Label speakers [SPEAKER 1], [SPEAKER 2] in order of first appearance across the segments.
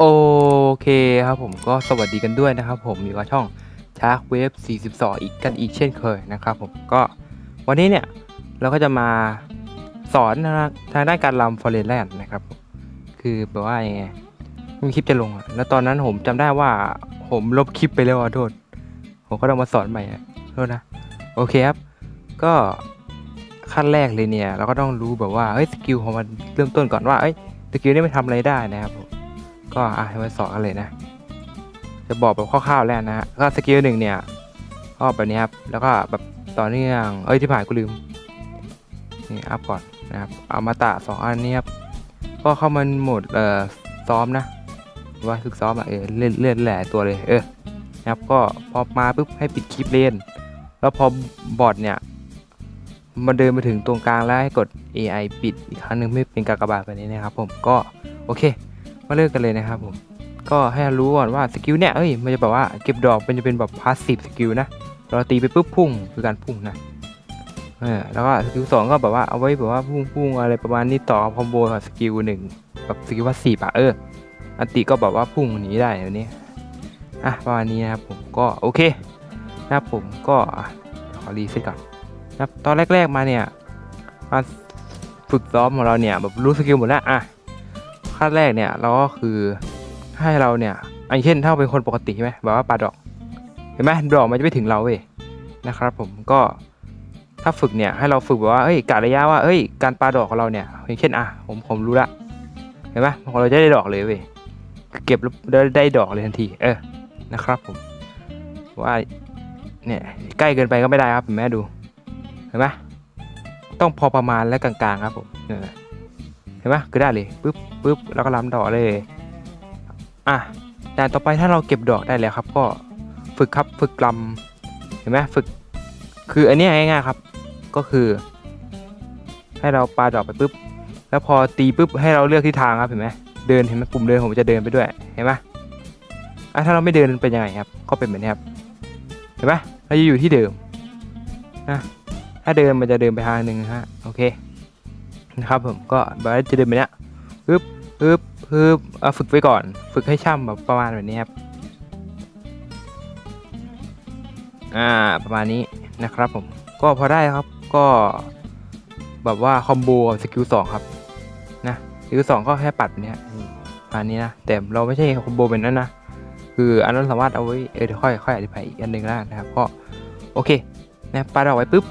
[SPEAKER 1] โอเคครับผมก็สวัสดีกันด้วยนะครับผมอยู่กับช่อง Shark Wave 42 อีกกันอีกเช่นเคยนะครับผมก็วันนี้เนี่ยเราก็จะมาสอนนะทางด้านการลำฟอร์เรนแลนด์นะครับ คือแบบว่ายังไงมมีคลิปจะลง แล้วตอนนั้นผมจำได้ว่าผมลบคลิปไปแล้วอะโทษ ผมก็ต้องมาสอนใหม่อะโทษนะ โอเคครับ ก็ขั้นแรกเลยเนี่ย เราก็ต้องรู้แบบว่าเฮ้ยสกิลของมันเริ่มต้นก่อนว่าเอ้ยสกิลนี้มันทำอะไรได้นะครับผม ก็อะมาสอนกันเลยนะ จะบอกแบบคร่าวๆแล้วนะฮะก็สกิลหนึ่งเนี่ยก็แบบนี้ครับ แล้วก็แบบต่อเนื่อง เอ้ยที่ผ่านกูลืม นี่อัพก่อนนะครับ เอามาตะสองอันนี้ครับ ก็เข้ามันหมดเอ่อซ้อมนะ ว่าฝึกซ้อมอะเออเลื่อนเลื่อนแหล่ตัวเลย เออนะครับก็พอมาปุ๊บให้ปิดคลิปเล่น แล้วพอบอทเนี่ยมันเดินมาถึงตรงกลางแล้วให้กด AI ปิดอีกครั้งหนึ่งไม่เป็นกากบาทแบบนี้นะครับผมก็โอเค มาเริ่มกันเลยนะครับผมก็ให้รู้ก่อนว่าสกิลเนี่ยเอ้ยมันจะแบบว่าเก็บดอกมันจะเป็นแบบพาสซีฟสกิลนะเราตีไปปุ๊บพุ่งคือการพุ่งนะเออแล้วก็สกิลสองก็แบบว่าเอาไว้แบบว่าพุ่งพุ่งอะไรประมาณนี้ต่อคอมโบกับสกิลหนึ่งแบบสกิลว่าสี่ปะเอออันติก็แบบว่าพุ่งหนีได้แบบนี้อะประมาณนี้นะครับผมก็โอเคนะครับผมก็ขอรีเซ็ตก่อนนะตอนแรกๆมาเนี่ยมาฝึกซ้อมของเราเนี่ยแบบรู้สกิลหมดแล้วอะ ขั้นแรกเนี่ยเราก็คือให้เราเนี่ยอันเช่นถ้าเป็นคนปกติใช่ไหมแบบว่าปาดอกเห็นไหมดอกมันจะไม่ถึงเราเว้ยนะครับ ผมก็ถ้าฝึกเนี่ยให้เราฝึกแบบว่าเอ้ยกะระยะว่าเอ้ยการปาดอกของเราเนี่ยอย่างเช่นอะผมผมรู้ละเห็นไหมของเราจะได้ดอกเลยเว้ยเก็บแล้วได้ได้ดอกเลยทันที เออนะครับผมว่าเนี่ยใกล้เกินไปก็ไม่ได้ครับเห็นไหมดูเห็นไหมต้องพอประมาณและกลางๆครับผมเนี่ย เห็นไหมคือได้เลยปึ๊บปึ๊บแล้วก็ล้ำดอกเลย อะด่านต่อไปถ้าเราเก็บดอกได้แล้วครับ ก็ฝึกครับฝึกลำเห็นไหมฝึก คืออันนี้ง่ายๆครับ ก็คือ ให้เราปาดอกไปปุ๊บ แล้วพอตีปุ๊บให้เราเลือกทิศทางครับเห็นไหมเดินเห็นไหมปุ่มเดินผมจะเดินไปด้วยเห็นไหมอะถ้าเราไม่เดินเป็นยังไงครับ ก็เป็นแบบนี้ครับ เห็นไหมเราจะอยู่ที่เดิมนะถ้าเดินมันจะเดินไปทางหนึ่งฮะโอเค นะครับผมก็แบบจะเดินแบบเนี้ยปึ๊บปึ๊บปึ๊บเอาฝึกไว้ก่อน ฝึกให้ช่ำแบบประมาณแบบนี้ครับอ่าประมาณนี้นะครับผมก็พอได้ครับก็แบบว่าคอมโบกับสกิลสองครับนะสกิลสองก็แค่ปัดเนี้ยนี่ประมาณนี้นะแต่เราไม่ใช่คอมโบแบบนั้นนะคืออันนั้นสามารถเอาไว้เออเดี๋ยวค่อยค่อยอธิบายอีกอันหนึ่งแล้วนะครับก็โอเคนะปาดอกไว้ปุ๊บ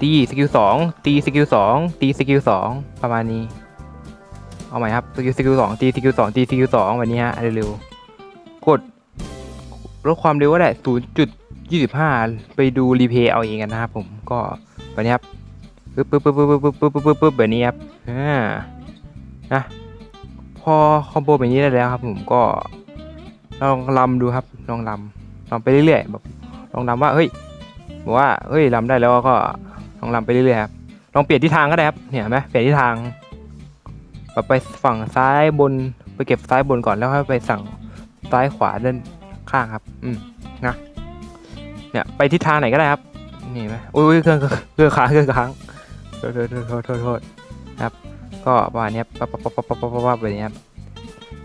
[SPEAKER 1] ตีสกิลสองตีสกิลสองตีสกิลสองประมาณนี้ เอาใหม่ครับสกิลสกิลสองตีสกิลสองตีสกิลสองแบบนี้ฮะเร็วๆกดลดความเร็วก็ได้ศูนย์จุดยี่สิบห้าไปดูรีเพย์เอาเองกันนะครับผมก็แบบนี้ครับปึ๊บปึ๊บปึ๊บปึ๊บปึ๊บปึ๊บปึ๊บปึ๊บปึ๊บแบบนี้ครับอ่านะพอคอมโบแบบนี้ได้แล้วครับ ผมก็ลองลำดูครับ ลองลำลองไปเรื่อยๆแบบลองลำว่าเฮ้ยบอกว่าเฮ้ยลำได้แล้วก็ ลองลำไปเรื่อยๆครับลองเปลี่ยนทิศทางก็ได้ครับเนี่ยเห็นไหมเปลี่ยนทิศทางแบบไปฝั่งซ้ายบนไปเก็บซ้ายบนก่อนแล้วค่อยไปสั่งซ้ายขวาด้านข้างครับ อืมนะเนี่ยไปทิศทางไหนก็ได้ครับนี่ไหมอุ้ยเครื่องเครื่องค้างเครื่องค้างโทษโทษโทษโทษโทษครับ ก็ประมาณนี้ปั๊บปั๊บปั๊บปั๊บปั๊บปั๊บแบบนี้ครับ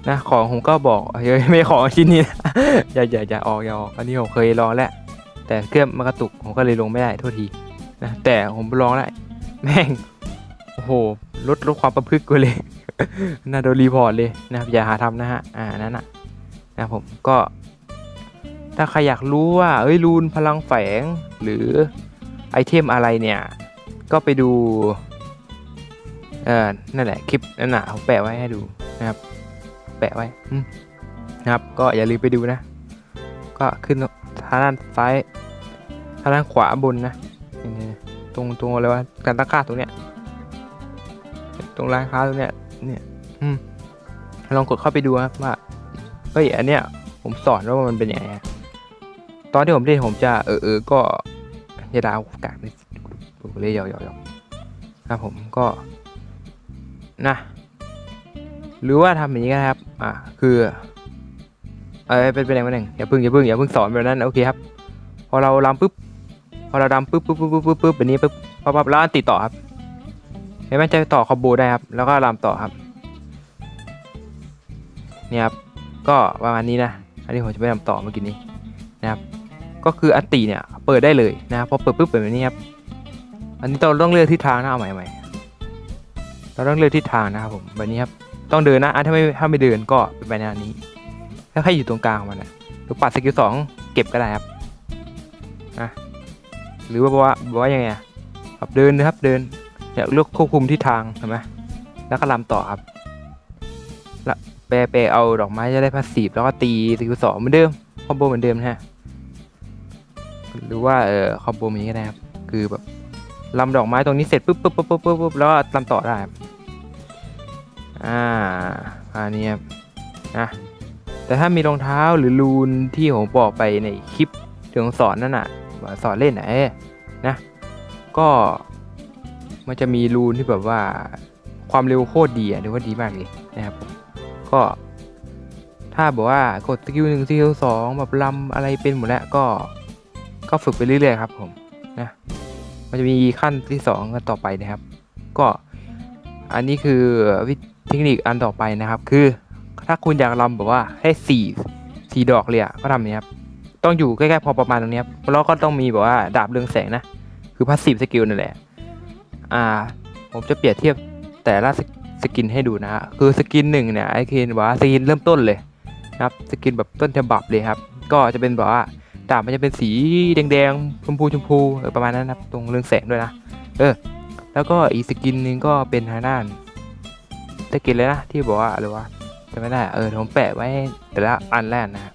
[SPEAKER 1] นะของผมก็บอกเฮ้ยไม่ของชิ้นนี้นะอย่าอย่าอย่าออกอย่าออกอันนี้ผมเคยลองแล้วแต่เครื่องมันกระตุกผมก็เลยลงไม่ได้โทษที นะแต่ผมลองแล้วแม่งโอ้โหลดลดความประพฤติกูเลยน่าโดนรีพอร์ตเลยนะครับอย่าหาทำนะฮะอ่านั่นนะนะผมก็ถ้าใครอยากรู้ว่าเอ้ยรูนพลังแฝงหรือไอเทมอะไรเนี่ย ก็ไปดูเออนั่นแหละคลิปนั่นน่ะผมแปะไว้ให้ดูนะครับ แปะไว้นะครับ ก็อย่าลืมไปดูนะ ก็ขึ้นทางด้านซ้ายทางด้านขวาบนนะ ตรงตรงอะไรวะการตั้งค่าตรงเนี้ย ตรงร้านค้าตรงเนี้ย เนี่ย อืมลองกดเข้าไปดูครับว่าเฮ้ยอันเนี้ย ผมสอนว่ามันเป็นยังไงตอนที่ผมเล่นผมจะเออเออก็จะดาวกากเลยผมเลยยาวๆครับผมก็นะหรือว่าทำแบบนี้ก็ได้ครับ อ่า คือเออเป็นเป็นอะไรมาหนึ่งอย่าเพิ่งอย่าเพิ่งอย่าเพิ่งสอนแบบนั้น โอเคครับ พอเราลำปุ๊บ อเราดำปุ๊บปุ๊บปุ๊บปุ๊บปุ๊บปุ๊บแบบนี้ปุ๊บปั๊บปั๊บแล้วอันติดต่อครับเห็นไหมจะต่อคอมโบได้ครับ แล้วก็ลำต่อครับเนี่ยครับก็ประมาณนี้นะ อันนี้ผมจะไปทำต่อเมื่อกี้นี้นะครับ ก็คืออันติเนี่ยเปิดได้เลยนะครับพอเปิดปุ๊บเปิดแบบนี้ครับอันนี้เราต้องเลือกทิศทางนะเอาใหม่ใหม่เราต้องเลือกทิศทางนะครับผมแบบนี้ครับต้องเดินนะอะถ้าไม่ถ้าไม่เดินก็เป็นแบบนี้ถ้าใครอยู่ตรงกลางของมันนะหรือปัดสกิลสองเก็บก็ได้ครับนะ หรือว่าบอกว่าบอกว่ายังไงครับเดินนะครับเดินอยากเลือกควบคุมทิศทางเห็นไหมแล้วก็ลำต่อครับแล้วแปรแปเอาดอกไม้จะได้พาสซีฟแล้วก็ตีสกิลสองเหมือนเดิมคอมโบเหมือนเดิมนะฮะหรือว่าเออคอมโบนี้ก็ได้ครับคือแบบลำดอกไม้ตรงนี้เสร็จปุ๊บปุ๊บปุ๊บปุ๊บปุ๊บแล้วลำต่อได้ครับอ่าอันนี้ครับนะแต่ถ้ามีรองเท้าหรือรูนที่ผมบอกไปในคลิปที่ผมสอนนั่นน่ะ สอนเล่นนะเอ้นะ ก็มันจะมีรูนที่แบบว่าความเร็วโคตรดีอะหรือว่าดีมากเลยนะครับผมก็ถ้าบอกว่ากดสกิลหนึ่งสกิลสองแบบลำอะไรเป็นหมดแล้วก็ก็ฝึกไปเรื่อยๆครับผมนะมันจะมีขั้นที่สองกันต่อไปนะครับ ก็อันนี้คือวิธเทคนิคอันต่อไปนะครับ คือถ้าคุณอยากลำแบบว่าให้สี่สี่ดอกเลยอะก็ทำอย่างนี้ครับ ต้องอยู่ใกล้ๆพอประมาณตรงนี้ครับแล้วก็ต้องมีแบบว่าดาบเรืองแสงนะ คือพาสซีฟสกิลนั่นแหละ อ่า ผมจะเปรียบเทียบแต่ละสกินให้ดูนะฮะ คือสกินหนึ่งเนี่ยไอ้คือว่าสกินเริ่มต้นเลยนะครับ สกินแบบต้นฉบับเลยครับ ก็จะเป็นแบบว่าดาบมันจะเป็นสีแดงๆ ชมพูชมพูเออประมาณนั้นนะครับ ตรงเรืองแสงด้วยนะ เออ แล้วก็อีกสกินหนึ่งก็เป็นทางด้านสกินเลยนะที่บอกว่าอะไรวะจะไม่ได้ เออผมแปะไว้แต่ละอันแรกนะฮะ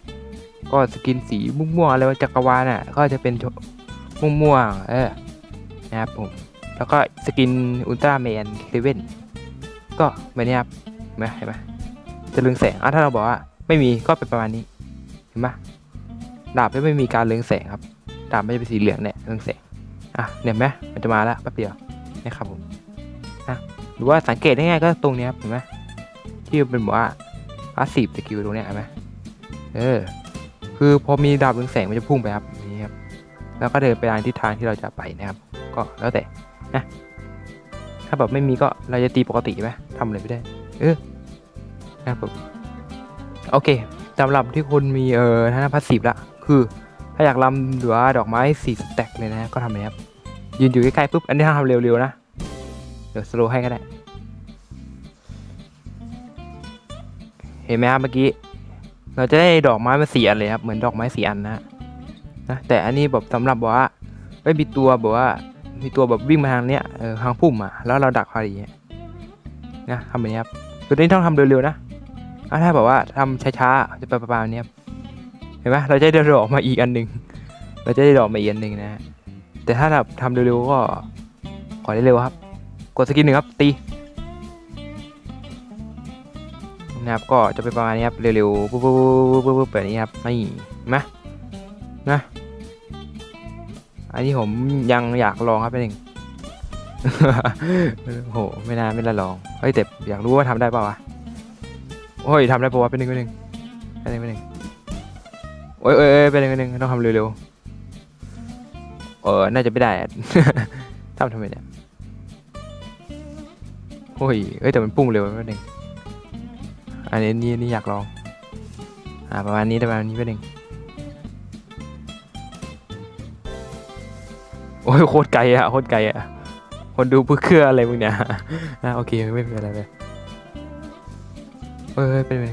[SPEAKER 1] ก็สกินสีม่วงๆอะไรวะจักรวาลน่ะ ก็จะเป็นม่วงๆเออนะครับผม แล้วก็สกินอุลตร้าแมนเคเว่นก็แบบนี้ครับเห็นไหมเห็นไหมจะเรืองแสงอะถ้าเราบอกว่าไม่มีก็เป็นประมาณนี้เห็นไหมดาบไม่ไม่มีการเรืองแสงครับดาบไม่จะเป็นสีเหลืองเนี่ยเรืองแสงอะเนี่ยเห็นไหมมันจะมาแล้วแป๊บเดียวนะครับผมนะหรือว่าสังเกตง่ายๆก็ตรงนี้ครับเห็นไหมที่เป็นบอกว่าพาสซีฟสกิลตรงเนี้ยเห็นไหมเออ คือพอมีดาบเรืองแสงมันจะพุ่งไปครับนี้ครับ แล้วก็เดินไปทางทิศทางที่เราจะไปนะครับ ก็แล้วแต่นะถ้าแบบไม่มีก็เราจะตีปกติไหมทำอะไรไม่ได้ เออนะครับโอเคสำหรับที่คุณมีเอ่อท่านพัสซีฟละคือถ้าอยากลำหรือว่าดอกไม้สี่สแต็กเลยนะก็ทำแบบนี้ครับยืนอยู่ใกล้ๆปุ๊บอันนี้ทำเร็วๆนะเดี๋ยวสโลให้ก็ได้เห็นไหมครับเมื่อกี้ เราจะได้ดอกไม้มาสี่อันเลยครับ เหมือนดอกไม้สี่อันนะนะ แต่อันนี้แบบสำหรับบอกว่าไม่มีตัวแบบว่า มีตัวแบบวิ่งมาทางเนี้ยเออทางพุ่มอะแล้วเราดักพอดีนะทำแบบนี้ครับตัวนี้ต้องทำเร็วๆนะอะถ้าแบบว่าทำช้าๆจะไปประมาณนี้ครับเห็นไหมเราจะได้ดอกมาอีกอันหนึ่งเราจะได้ดอกมาอีกอันหนึ่งนะฮะแต่ถ้าแบบทำเร็วๆก็ขอได้เร็วครับ กดสกิลหนึ่งครับตี นะครับก็จะเป็นประมาณนี้ครับเร็วๆปุ๊บๆๆๆๆแบบนี้ครับไม่ไหมนะอันนี้ผมยังอยากลองครับเป็นหนึ่งโอ้โหไม่น่าไม่น่าลองเฮ้ยแต่อยากรู้ว่าทำได้เปล่าวะโอ้ยทำได้ปะวะเป็นหนึ่งเป็นหนึ่งเป็นหนึ่งเป็นหนึ่งโอ้ยเอ้ยเอ้ยเป็นหนึ่งเป็นหนึ่งต้องทำเร็วๆเออน่าจะไม่ได้ทำทำไมเนี่ยโอ้ยเอ้ยแต่มันพุ่งเร็วเป็นหนึ่ง อันนี้นี่อยากลอง อ่าประมาณนี้ประมาณนี้เป็หนึ่งโอ้ยโคตรไกลอะโคตรไกลอะคนดูเพื่อเครืออะไรมึงเนี่ยอะโอเคไม่เป็นไรเลยเอ้ยเป็นไป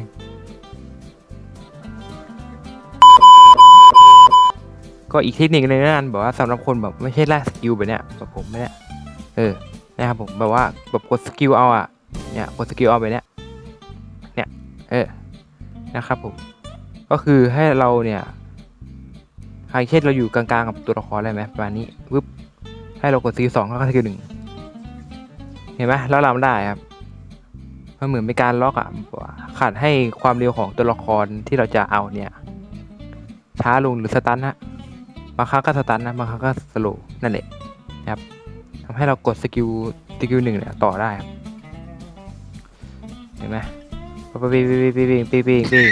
[SPEAKER 1] ก็อีกเทคนิคหนึงนะบอกว่าสำหรับคนแบบไม่ใช่แรกสกิลแบบเนี้ยแบบผมไม่เนี่ยเออนะครับผมแบบว่าแบบกดสกิลเอาอะเนี่ยกดสกิลเอาแบบเนี้ย เออนะครับผมก็คือให้เราเนี่ยหากเช่นเราอยู่กลางๆกับตัวละครอะไรไหมประมาณนี้ปึ๊บให้เรากดสกิลสองแล้วก็สกิลหนึ่งเห็นไหมแล้วเราได้ครับมันเหมือนเป็นการล็อกอะขาดให้ความเร็วของตัวละครที่เราจะเอาเนี่ย ช้าลงหรือสตันนะบางครั้งก็สตันนะบางครั้งก็สโลว์นั่นแหละนะครับทำให้เรากดสกิลสกิลหนึ่งเนี่ยต่อได้ครับเห็นไหม ปิ๊งปิ๊งปิ๊งปิ๊งปิ๊งปิ๊ง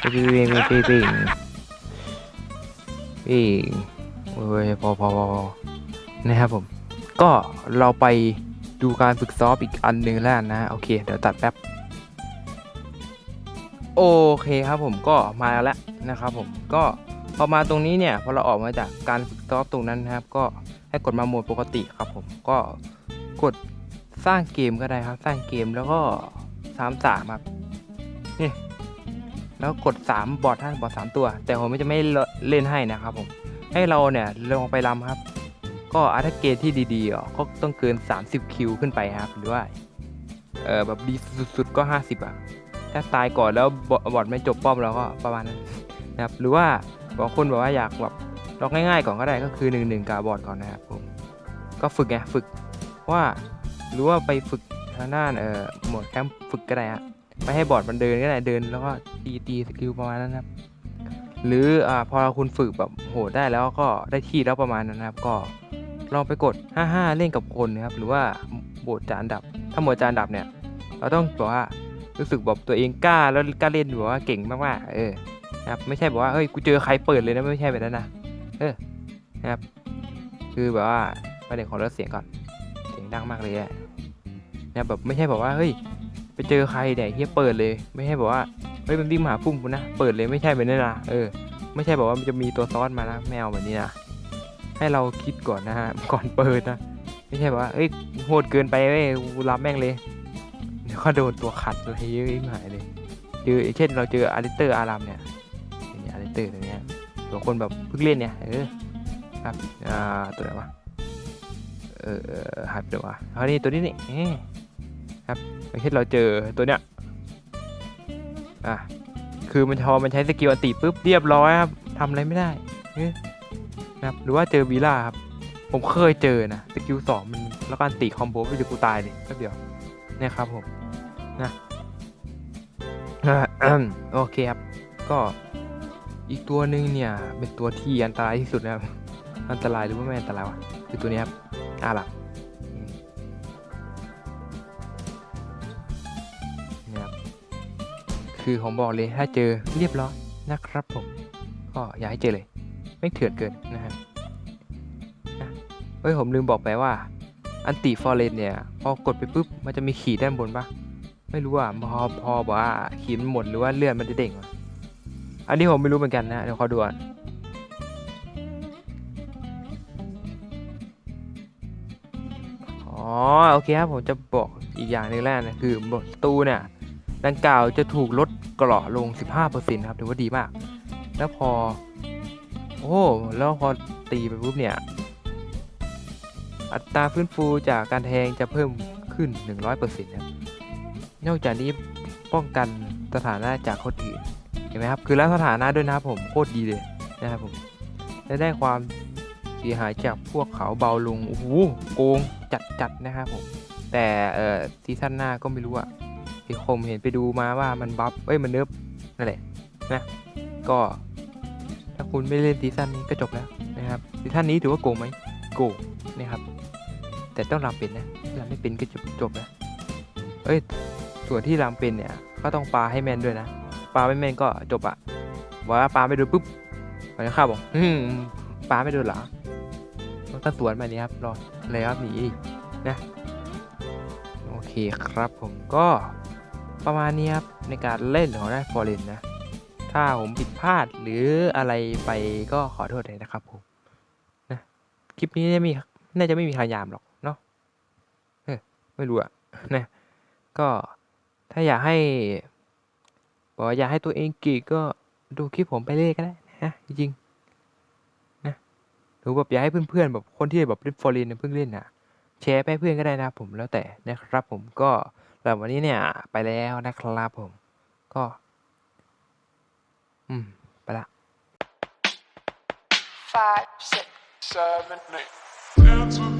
[SPEAKER 1] ปิ๊งปิ๊งปิ๊งปิ๊งปิ๊งปิ๊งอีกโอ้ยพอพอพอนะครับผม ก็เราไปดูการฝึกซ้อมอีกอันหนึ่งแล้วนนะโอเค เดี๋ยวตัดแป๊บโอเคครับผมก็มาแล้วนะครับผมก็พอมาตรงนี้เนี่ยพอเราออกมาจากการฝึกซ้อมตรงนั้นนะครับ ก็ให้กดมาโหมดปกติครับผมก็กดสร้างเกมก็ได้ครับ สร้างเกมแล้วก็ สามสามครับนี่แล้วกด 3 บอทท่านบอทสามตัว แต่ผมจะไม่เล่นให้นะครับผม ให้เราเนี่ยลงไปรำครับ ก็อาถ้าเกณฑ์ที่ดีๆอะก็ต้องเกิน 30 คิวขึ้นไปครับหรือว่าเออแบบดีสุดๆก็ 50อะถ้าตายก่อนแล้วบอบอดไม่จบป้อมเราก็ประมาณนั้นนะครับหรือว่าบางคนบอกว่าอยากแบบล็อกง่ายๆก่อนก็ได้ก็คือ1นึกาบอดก่อนนะครับผมก็ฝึกไงฝึกว่าหรือว่าไปฝึก ทางด้านเอ่อโหมดแคมป์ฝึกก็ได้ฮะไปให้บอร์ดมันเดินก็ได้เดิน แล้วก็ตีตีสกิลประมาณนั้นครับหรืออ่าพอคุณฝึกแบบโหดได้แล้วก็ได้ที่แล้วประมาณนั้นนะครับ ก็ลองไปกด 55 เล่นกับคนนะครับหรือว่าโหมดจานดับ ถ้าหมดจานดับเนี่ย เราต้องบอกว่ารู้สึกแบบตัวเองกล้าแล้วกล้าเล่นแบบว่าเก่งมากๆเออนะครับไม่ใช่แบบว่าเฮ้ยกูเจอใครเปิดเลยนะไม่ใช่แบบนั้นนะเออนะครับ คือแบบว่าประเด็นของรถเสียงก่อนเสียงดังมากเลยอะ นะแบบไม่ใช่แบบว่าเฮ้ยไปเจอใครเนี่ยเฮียเปิดเลย ไม่ใช่แบบว่าเฮ้ยมันวิ่งมาหาปุ่มกูนะเปิดเลยไม่ใช่แบบนั้นนะเออไม่ใช่แบบว่ามันจะมีตัวซอนมานะแมวแบบนี้นะให้เราคิดก่อนนะฮะก่อนเปิดนะไม่ใช่แบบว่าเอ้ยโหดเกินไปเว้ยกูรับแม่งเลยเดี๋ยวก็โดนตัวขัดอะไรเยอะยิ่งหายเลยเจอเช่นเราเจออาริเตอร์อารามเนี่ยเนี่ยอาริเตอร์ตัวเนี้ยตัวคนแบบเพิ่งเล่นเนี่ยเออครับอ่าตัวไหนวะเออหายไปเลยวะเอานี่ตัวนี้นี่ ครับอย่างเช่นเราเจอตัวเนี้ยอะคือมันพอมันใช้สกิลอันติปุ๊บเรียบร้อยครับทำอะไรไม่ได้เอ๊ะนะครับหรือว่าเจอวีล่าครับผมเคยเจอนะสกิลสองมันแล้วก็อันติคอมโบไปเดี๋ยวกูตายเลยแป๊บเดียวนี่ครับผมนะโอเคครับก็อีกตัวหนึ่งเนี่ยเป็นตัวที่อันตรายที่สุดนะครับอันตรายหรือว่าไม่อันตรายวะคือตัวนี้ครับอาหลับ คือผมบอกเลยถ้าเจอเรียบร้อยนะครับผม ก็อย่าให้เจอเลย ไม่เถื่อนเกินนะครับเฮ้ยผมลืมบอกไปว่าอันติฟอร์เรนเนี่ย พอกดไปปุ๊บ มันจะมีขีดด้านบนปะไม่รู้อะพอพอบอกว่าขีดมันหมดหรือว่าเลื่อนมันจะเด้งวะอันนี้ผมไม่รู้เหมือนกันนะเดี๋ยวขอดูก่อนอ๋อโอเคครับผมจะบอกอีกอย่างหนึ่งแล้วนะคือบทตูเนี่ย ดังกล่าวจะถูกลดเกราะลง 15%ครับถือว่าดีมาก แล้วพอ โอ้แล้วพอตีไปปุ๊บเนี่ย อัตราฟื้นฟูจากการแทงจะเพิ่มขึ้น 100%นะครับนอกจากนี้ป้องกันสถานะจากคนอื่นเห็นไหมครับ คือแล้วสถานะด้วยนะครับผมโคตรดีเลยนะครับผมและได้ความเสียหายจากพวกเขาเบาลงโอ้โหโกงจัดจัดนะครับผม แต่เอ่อซีซั่นหน้าก็ไม่รู้อะ ที่ผมเห็นไปดูมาว่ามันบัฟเอ้ยมันเนิร์ฟนั่นแหละนะก็ถ้าคุณไม่เล่นซีซั่นนี้ก็จบแล้วนะครับซีซั่นนี้ถือว่าโกงไหมโกงนะครับ แต่ต้องรำเป็นนะรำไม่เป็นก็จบจบนะเอ้ยส่วนที่รำเป็นเนี่ยก็ต้องปลาให้แม่นด้วยนะปลาไม่แม่นก็จบอะว่าปลาไม่โดนปุ๊บมันจะข้าบอกอืมปาไม่โดนหรอมันก็สวนมานี่ครับรอเลยครับหนีนะโอเคครับผมก็ ประมาณนี้ครับในการเล่นของได้ฟอร์เรนนะ ถ้าผมผิดพลาดหรืออะไรไปก็ขอโทษเลยนะครับผมนะคลิปนี้จะมีน่าจะไม่มีใครยามหรอกเนาะไม่รู้อะนะก็ถ้าอยากให้บอกว่าอยากให้ตัวเองเก่งก็ดูคลิปผมไปเรื่อยก็ได้นะจริงนะหรือแบบอยากให้เพื่อนๆแบบคนที่แบบเล่นฟอร์เรนเพิ่งเล่นน่ะแชร์ไปเพื่อนก็ได้นะผมแล้วแต่นะครับผมก็ สำหรับวันนี้เนี่ยไปแล้วนะครับผม ก็ อืม ไปละ
[SPEAKER 2] five, six.
[SPEAKER 3] seven, eight.